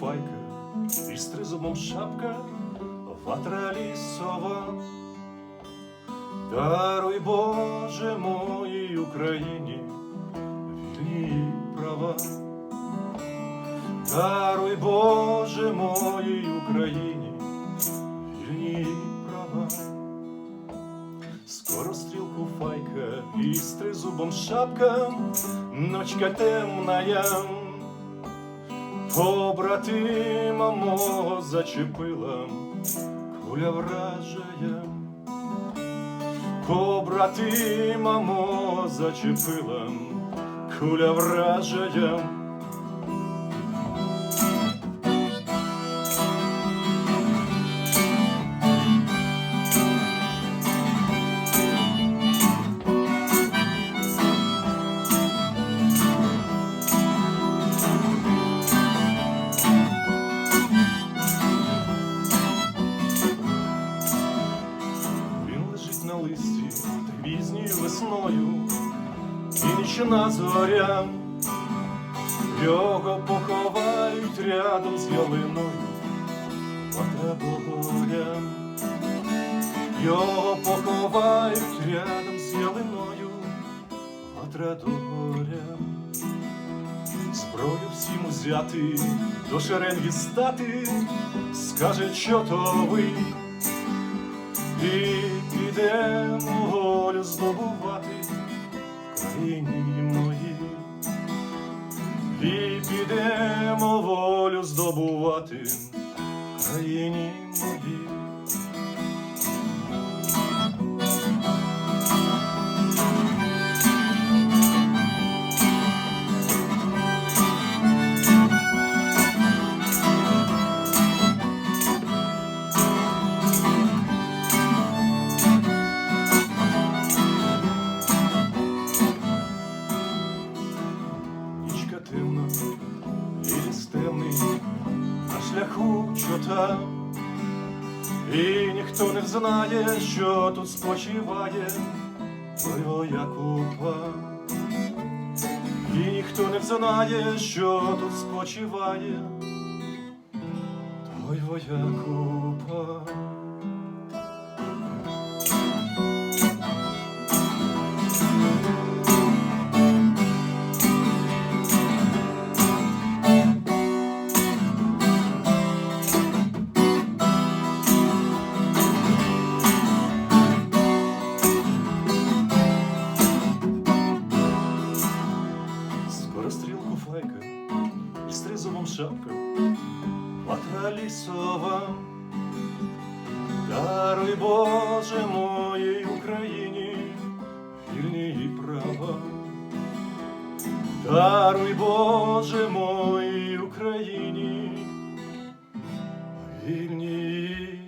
файка, і з тризубом шапка, ватра лісова. Даруй, Боже, моїй Україні, вільні права. Даруй, Боже, моїй Україні, вільні права. Скоро стрілку файка і з тризубом шапка, ночка темная, побратима мого зачепила, куля вражая, побратима мого зачепила, куля вражая. На пізньою весною, і нічна зоря, його поховають рядом з ялиною, вода його поховають рядом з ялиною, ватра до горя. Зброю всім узяти, до шеренги стати, скаже, що то ви. І підемо волю здобувати країні моїй. І підемо волю здобувати країні моїй. Шляху чота, і ніхто не знає, що тут спочиває той воякупа. І ніхто не знає, що тут спочиває той воякупа. Шапка, ватра лісова. Даруй, Боже, моїй Україні, вільні права. Даруй, Боже, моїй Україні, вільні